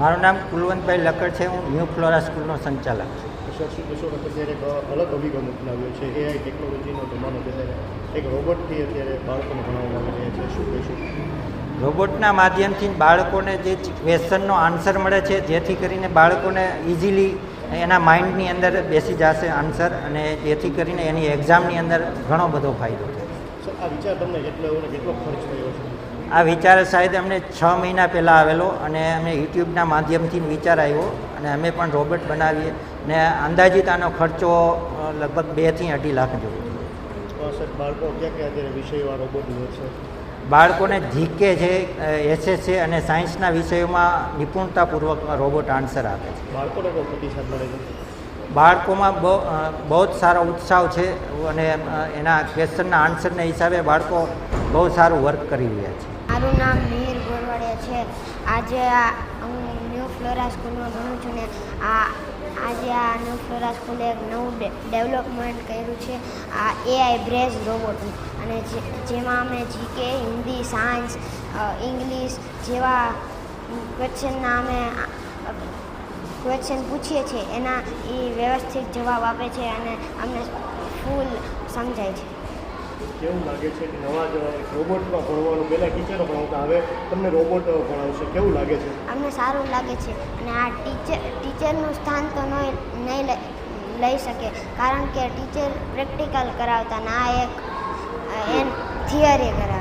મારું નામ કુલવંતભાઈ લકડ છે હું ન્યૂ ફ્લોરા સ્કૂલનો સંચાલક છું. અત્યારે એક અલગ અભિગમ અપનાવ્યો છે. એઆઈ ટેકનોલોજીનો જમાનો એક રોબોટથી અત્યારે બાળકોને ભણાવવામાં આવી રહ્યા છે. શું કહેશું? રોબોટના માધ્યમથી બાળકોને જે ક્વેશ્ચનનો આન્સર મળે છે જેથી કરીને બાળકોને ઇઝીલી એના માઇન્ડની અંદર બેસી જશે આન્સર અને જેથી કરીને એની એક્ઝામની અંદર ઘણો બધો ફાયદો થાય. સર આ વિચાર તમને કેટલો કેટલો ખર્ચ થયો છે? આ વિચાર સાહેબ અમને છ મહિના પહેલાં આવેલો અને અમે યુટ્યુબના માધ્યમથી વિચાર આવ્યો અને અમે પણ રોબોટ બનાવીએ ને અંદાજિત આનો ખર્ચો લગભગ બેથી અઢી લાખ જેવો બાળકો ક્યાં ક્યાં અત્યારે વિષયો રોબોટ લે છે? બાળકોને જીકે છે એસએસએ અને સાયન્સના વિષયોમાં નિપુણતાપૂર્વક રોબોટ આન્સર આપે છે. બાળકોને પ્રતિસાદ મળે છે? બાળકોમાં બહુ બહુ જ સારો ઉત્સાહ છે અને એના ક્વેશ્ચનના આન્સરના હિસાબે બાળકો બહુ સારું વર્ક કરી રહ્યા છે. મારું નામ મિહિર ગોરવાડિયા છે. આજે આ હું ન્યૂ ફ્લોરા સ્કૂલમાં ભણું છું ને આ આજે આ ન્યૂ ફ્લોરા સ્કૂલે એક નવું ડેવલપમેન્ટ કર્યું છે. આ એઆઈ બ્રેઝ રોબોટનું અને જેમાં અમે જીકે હિન્દી, સાયન્સ ઇંગ્લિશ જેવા ક્વેશ્ચનના અમે ક્વેશ્ચન પૂછીએ છીએ. એના એ વ્યવસ્થિત જવાબ આપે છે અને અમને ફૂલ સમજાય છે. કેવું લાગે છે કે નવા જ રોબોટમાં ભણવાનું, પહેલાં ટીચરો ભણાવતા, હવે તમને રોબોટ ભણાવશે? કેવું લાગે છે? અમને સારું લાગે છે અને આ ટીચર, ટીચરનું સ્થાન તો નહીં નહીં લઈ- શકે કારણ કે ટીચર પ્રેક્ટિકલ કરાવતા ને એક એન થિયરી કરાવે